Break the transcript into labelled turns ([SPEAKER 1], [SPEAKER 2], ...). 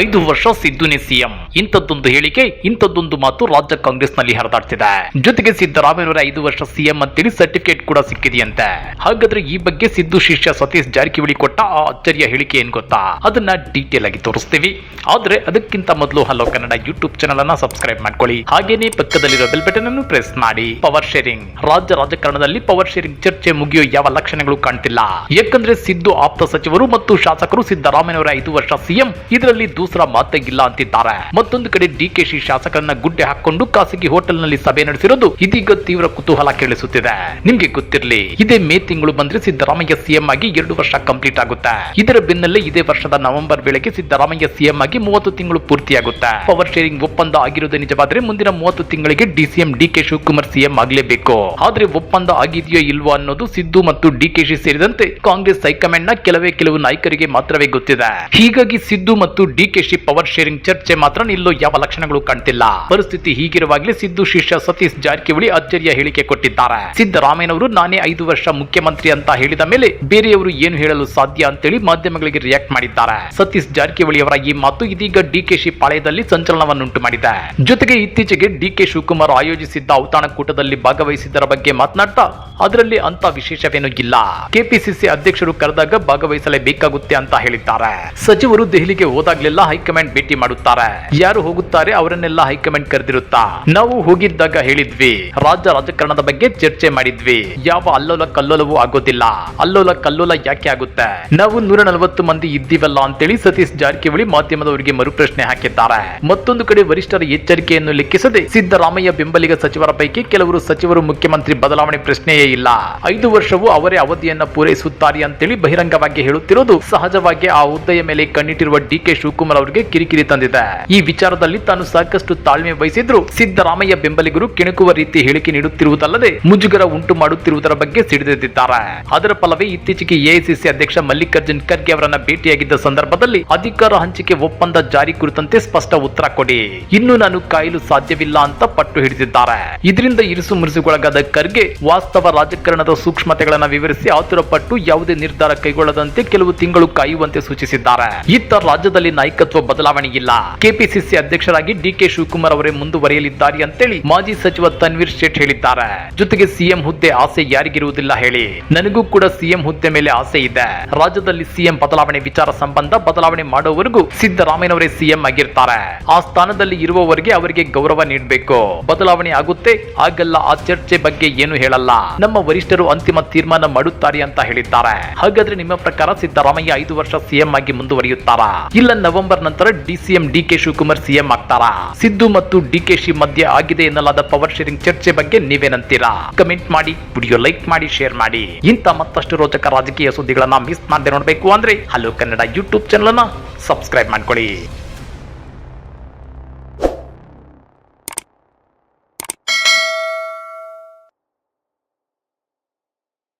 [SPEAKER 1] ಐದು ವರ್ಷ ಸಿದ್ದುನೇ ಸಿಎಂ. ಇಂಥದ್ದೊಂದು ಹೇಳಿಕೆ, ಇಂಥದ್ದೊಂದು ಮಾತು ರಾಜ್ಯ ಕಾಂಗ್ರೆಸ್ನಲ್ಲಿ ಹರಿದಾಡ್ತಿದೆ. ಜೊತೆಗೆ ಸಿದ್ದರಾಮಯ್ಯನವರ ಐದು ವರ್ಷ ಸಿಎಂ ಅಂತೇಳಿ ಸರ್ಟಿಫಿಕೇಟ್ ಕೂಡ ಸಿಕ್ಕಿದೆಯಂತೆ. ಹಾಗಾದ್ರೆ ಈ ಬಗ್ಗೆ ಸಿದ್ದು ಶಿಷ್ಯ ಸತೀಶ್ ಜಾರಕಿಹೊಳಿ ಕೊಟ್ಟ ಆ ಅಚ್ಚರಿಯ ಹೇಳಿಕೆ ಏನ್ ಗೊತ್ತಾ? ಅದನ್ನ ಡೀಟೇಲ್ ಆಗಿ ತೋರಿಸ್ತೀವಿ. ಆದ್ರೆ ಅದಕ್ಕಿಂತ ಮೊದಲು ಹಲೋ ಕನ್ನಡ ಯೂಟ್ಯೂಬ್ ಚಾನಲ್ ಅನ್ನ ಸಬ್ಸ್ಕ್ರೈಬ್ ಮಾಡ್ಕೊಳ್ಳಿ. ಹಾಗೇನೆ ಪಕ್ಕದಲ್ಲಿರೋ ಬೆಲ್ ಬಟನ್ ಅನ್ನು ಪ್ರೆಸ್ ಮಾಡಿ. ಪವರ್ ಶೇರಿಂಗ್ ರಾಜ್ಯ ರಾಜಕಾರಣದಲ್ಲಿ ಪವರ್ ಶೇರಿಂಗ್ ಚರ್ಚೆ ಮುಗಿಯೋ ಯಾವ ಲಕ್ಷಣಗಳು ಕಾಣ್ತಿಲ್ಲ. ಯಾಕಂದ್ರೆ ಸಿದ್ದು ಆಪ್ತ ಸಚಿವರು ಮತ್ತು ಶಾಸಕರು ಸಿದ್ದರಾಮಯ್ಯವರ ಐದು ವರ್ಷ ಸಿಎಂ. ಇದರಲ್ಲಿ ದೂಸರ ಮಾತೇ ಇಲ್ಲ ಅಂತಿದ್ದಾರೆ. ಮತ್ತೊಂದು ಕಡೆ ಡಿಕೆಶಿ ಶಾಸಕರನ್ನ ಗುಡ್ಡೆ ಹಾಕೊಂಡು ಖಾಸಗಿ ಹೋಟೆಲ್ನಲ್ಲಿ ಸಭೆ ನಡೆಸಿರೋದು ಇದೀಗ ತೀವ್ರ ಕುತೂಹಲ ಕೇಳಿಸುತ್ತಿದೆ. ನಿಮ್ಗೆ ಗೊತ್ತಿರಲಿ, ಇದೇ ಮೇ ತಿಂಗಳು ಬಂದ್ರೆ ಸಿದ್ದರಾಮಯ್ಯ ಸಿಎಂ ಆಗಿ ಎರಡು ವರ್ಷ ಕಂಪ್ಲೀಟ್ ಆಗುತ್ತೆ. ಇದರ ಬೆನ್ನಲ್ಲೇ ಇದೇ ವರ್ಷದ ನವೆಂಬರ್ ವೇಳೆಗೆ ಸಿದ್ದರಾಮಯ್ಯ ಸಿಎಂ ಆಗಿ ಮೂವತ್ತು ತಿಂಗಳು ಪೂರ್ತಿಯಾಗುತ್ತೆ. ಪವರ್ ಶೇರಿಂಗ್ ಒಪ್ಪಂದ ಆಗಿರುವುದು ನಿಜವಾದ್ರೆ ಮುಂದಿನ ಮೂವತ್ತು ತಿಂಗಳಿಗೆ ಡಿಸಿಎಂ ಡಿಕೆ ಶಿವಕುಮಾರ್ ಸಿಎಂ ಆಗಲೇಬೇಕು. ಆದ್ರೆ ಒಪ್ಪಂದ ಆಗಿದೆಯೋ ಇಲ್ವೋ ಅನ್ನೋದು ಸಿದ್ದು ಮತ್ತು ಡಿಕೆಶಿ ಸೇರಿದಂತೆ ಕಾಂಗ್ರೆಸ್ ಹೈಕಮಾಂಡ್ನ ಕೆಲವೇ ಕೆಲವು ನಾಯಕರಿಗೆ ಮಾತ್ರವೇ ಗೊತ್ತಿದೆ. ಹೀಗಾಗಿ ಸಿದ್ದು ಮತ್ತು ಡಿಕೆಶಿ ಪವರ್ ಶೇರಿಂಗ್ ಚರ್ಚೆ ಮಾತ್ರ ನಿಲ್ಲೋ ಯಾವ ಲಕ್ಷಣಗಳು ಕಾಣ್ತಿಲ್ಲ. ಪರಿಸ್ಥಿತಿ ಹೀಗಿರುವಾಗಲೇ ಸಿದ್ದು ಶಿಷ್ಯ ಸತೀಶ್ ಜಾರಕಿಹೊಳಿ ಅಚ್ಚರಿಯ ಹೇಳಿಕೆ ಕೊಟ್ಟಿದ್ದಾರೆ. ಸಿದ್ದರಾಮಯ್ಯನವರು ನಾನೇ ಐದು ವರ್ಷ ಮುಖ್ಯಮಂತ್ರಿ ಅಂತ ಹೇಳಿದ ಮೇಲೆ ಬೇರೆಯವರು ಏನು ಹೇಳಲು ಸಾಧ್ಯ ಅಂತೇಳಿ ಮಾಧ್ಯಮಗಳಿಗೆ ರಿಯಾಕ್ಟ್ ಮಾಡಿದ್ದಾರೆ. ಸತೀಶ್ ಜಾರಕಿಹೊಳಿ ಅವರ ಈ ಮಾತು ಇದೀಗ ಡಿಕೆಶಿ ಪಾಳ್ಯದಲ್ಲಿ ಸಂಚಲನವನ್ನುಂಟು ಮಾಡಿದೆ. ಜೊತೆಗೆ ಇತ್ತೀಚೆಗೆ ಡಿಕೆ ಶಿವಕುಮಾರ್ ಆಯೋಜಿಸಿದ್ದ ಔತಣಕೂಟದಲ್ಲಿ ಭಾಗವಹಿಸಿದ್ದರ ಬಗ್ಗೆ ಮಾತನಾಡ್ತಾ ಅದರಲ್ಲಿ ಅಂತ ವಿಶೇಷವೇನೂ ಇಲ್ಲ. ಕೆಪಿಸಿಸಿ ಅಧ್ಯಕ್ಷರು ಕರೆದಾಗ ಭಾಗವಹಿಸಲೇಬೇಕಾಗುತ್ತೆ ಅಂತ ಹೇಳಿದ್ದಾರೆ. ಸಚಿವರು ದೆಹಲಿಗೆ ಹೋದಾಗ್ಲೆಲ್ಲ ಹೈಕಮಾಂಡ್ ಭೇಟಿ ಮಾಡುತ್ತಾರೆ. ಯಾರು ಹೋಗುತ್ತಾರೆ ಅವರನ್ನೆಲ್ಲ ಹೈಕಮಾಂಡ್ ಕರೆದಿರುತ್ತಾ? ನಾವು ಹೋಗಿದ್ದಾಗ ಹೇಳಿದ್ವಿ. ರಾಜ್ಯ ರಾಜಕಾರಣದ ಬಗ್ಗೆ ಚರ್ಚೆ ಮಾಡಿದ್ವಿ. ಯಾವ ಅಲ್ಲೋಲ ಕಲ್ಲೋಲವೂ ಆಗೋದಿಲ್ಲ. ಅಲ್ಲೋಲ ಕಲ್ಲೋಲ ಯಾಕೆ ಆಗುತ್ತೆ? ನಾವು ನೂರ ನಲವತ್ತು ಮಂದಿ ಇದ್ದೀವಲ್ಲ ಅಂತೇಳಿ ಸತೀಶ್ ಜಾರಕಿಹೊಳಿ ಮಾಧ್ಯಮದವರಿಗೆ ಮರು ಪ್ರಶ್ನೆ ಹಾಕಿದ್ದಾರೆ. ಮತ್ತೊಂದು ಕಡೆ ವರಿಷ್ಠರ ಎಚ್ಚರಿಕೆಯನ್ನು ಲೆಕ್ಕಿಸದೆ ಸಿದ್ದರಾಮಯ್ಯ ಬೆಂಬಲಿಗ ಸಚಿವರ ಪೈಕಿ ಕೆಲವರು ಸಚಿವರು ಮುಖ್ಯಮಂತ್ರಿ ಬದಲಾವಣೆ ಪ್ರಶ್ನೆಯೇ ಇಲ್ಲ. ಐದು ವರ್ಷವೂ ಅವರೇ ಅವಧಿಯನ್ನ ಪೂರೈಸುತ್ತಾರೆ ಅಂತೇಳಿ ಬಹಿರಂಗವಾಗಿ ಹೇಳುತ್ತಿರುವುದು ಸಹಜವಾಗಿ ಆ ಹುದ್ದೆಯ ಮೇಲೆ ಕಣ್ಣಿಟ್ಟಿರುವ ಡಿಕೆ ಶಿವಕುಮಾರ್ ಅವರಿಗೆ ಕಿರಿಕಿರಿ ತಂದಿದೆ. ಈ ವಿಚಾರದಲ್ಲಿ ತಾನು ಸಾಕಷ್ಟು ತಾಳ್ಮೆ ವಹಿಸಿದ್ರು ಸಿದ್ದರಾಮಯ್ಯ ಬೆಂಬಲಿಗರು ಕೆಣಕುವ ರೀತಿ ಹೇಳಿಕೆ ನೀಡುತ್ತಿರುವುದಲ್ಲದೆ ಮುಜುಗರ ಉಂಟು ಮಾಡುತ್ತಿರುವುದರ ಬಗ್ಗೆ ಸಿಡಿದೆದ್ದಿದ್ದಾರೆ. ಅದರ ಫಲವೇ ಇತ್ತೀಚೆಗೆ ಎಐಸಿಸಿ ಅಧ್ಯಕ್ಷ ಮಲ್ಲಿಕಾರ್ಜುನ್ ಖರ್ಗೆ ಅವರನ್ನ ಭೇಟಿಯಾಗಿದ್ದ ಸಂದರ್ಭದಲ್ಲಿ ಅಧಿಕಾರ ಹಂಚಿಕೆ ಒಪ್ಪಂದ ಜಾರಿ ಕುರಿತಂತೆ ಸ್ಪಷ್ಟ ಉತ್ತರ ಕೊಡಿ. ಇನ್ನು ನಾನು ಕಾಯಲು ಸಾಧ್ಯವಿಲ್ಲ ಅಂತ ಪಟ್ಟು ಹಿಡಿದಿದ್ದಾರೆ. ಇದರಿಂದ ಇರಿಸು ಮುರಿಸುಗೊಳಗಾದ ಖರ್ಗೆ ವಾಸ್ತವ ರಾಜಕಾರಣದ ಸೂಕ್ಷ್ಮತೆಗಳನ್ನ ವಿವರಿಸಿ ಆತುರಪಟ್ಟು ಯಾವುದೇ ನಿರ್ಧಾರ ಕೈಗೊಳ್ಳದಂತೆ ಕೆಲವು ತಿಂಗಳು ಕಾಯುವಂತೆ ಸೂಚಿಸಿದ್ದಾರೆ. ಇತ್ತ ರಾಜ್ಯದಲ್ಲಿ ನಾಯಕತ್ವ ಬದಲಾವಣೆ ಇಲ್ಲ ಕೆಪಿಸಿಸಿ ಅಧ್ಯಕ್ಷರಾಗಿ ಡಿಕೆ ಶಿವಕುಮಾರ್ ಅವರೇ ಮುಂದುವರಿಯಲಿದ್ದಾರೆ ಅಂತೇಳಿ ಮಾಜಿ ಸಚಿವ ತನ್ವೀರ್ ಶೇಟ್ ಹೇಳಿದ್ದಾರೆ. ಜೊತೆಗೆ ಸಿಎಂ ಹುದ್ದೆ ಆಸೆ ಯಾರಿಗಿರುವುದಿಲ್ಲ ಹೇಳಿ. ನನಗೂ ಕೂಡ ಸಿಎಂ ಹುದ್ದೆ ಮೇಲೆ ಆಸೆ ಇದೆ. ರಾಜ್ಯದಲ್ಲಿ ಸಿಎಂ ಬದಲಾವಣೆ ವಿಚಾರ ಸಂಬಂಧ ಬದಲಾವಣೆ ಮಾಡುವವರೆಗೂ ಸಿದ್ದರಾಮಯ್ಯನವರೇ ಸಿಎಂ ಆಗಿರ್ತಾರೆ. ಆ ಸ್ಥಾನದಲ್ಲಿ ಇರುವವರಿಗೆ ಅವರಿಗೆ ಗೌರವ ನೀಡಬೇಕು. ಬದಲಾವಣೆ ಆಗುತ್ತೆ ಆಗಲ್ಲ ಆ ಚರ್ಚೆ ಬಗ್ಗೆ ಏನು ಹೇಳಲ್ಲ. ನಮ್ಮ ವರಿಷ್ಠರು ಅಂತಿಮ ತೀರ್ಮಾನ ಮಾಡುತ್ತಾರೆ ಅಂತ ಹೇಳಿದ್ದಾರೆ. ಹಾಗಾದ್ರೆ ನಿಮ್ಮ ಪ್ರಕಾರ ಸಿದ್ದರಾಮಯ್ಯ ಐದು ವರ್ಷ ಸಿಎಂ ಆಗಿ ಮುಂದುವರಿಯುತ್ತಾರಾ? ಇಲ್ಲ ನವೆಂಬರ್ ನಂತರ ಡಿಸಿಎಂ ಡಿಕೆ ಶಿವಕುಮಾರ್ ಸಿಎಂ ಆಗ್ತಾರಾ? ಸಿದ್ದು ಮತ್ತು ಡಿಕೆಶಿ ಮಧ್ಯೆ ಆಗಿದೆ ಎನ್ನಲಾದ ಪವರ್ ಶೇರಿಂಗ್ ಚರ್ಚೆ ಬಗ್ಗೆ ನೀವೇನಂತೀರಾ? ಕಮೆಂಟ್ ಮಾಡಿ, ವಿಡಿಯೋ ಲೈಕ್ ಮಾಡಿ, ಶೇರ್ ಮಾಡಿ. ಇಂಥ ಮತ್ತಷ್ಟು ರೋಚಕ ರಾಜಕೀಯ ಸುದ್ದಿಗಳನ್ನ ಮಿಸ್ ಮಾಡದೆ ನೋಡಬೇಕು ಅಂದ್ರೆ ಹಲೋ ಕನ್ನಡ ಯೂಟ್ಯೂಬ್ ಚಾನಲ್ ಅನ್ನ ಸಬ್ಸ್ಕ್ರೈಬ್ ಮಾಡ್ಕೊಳ್ಳಿ.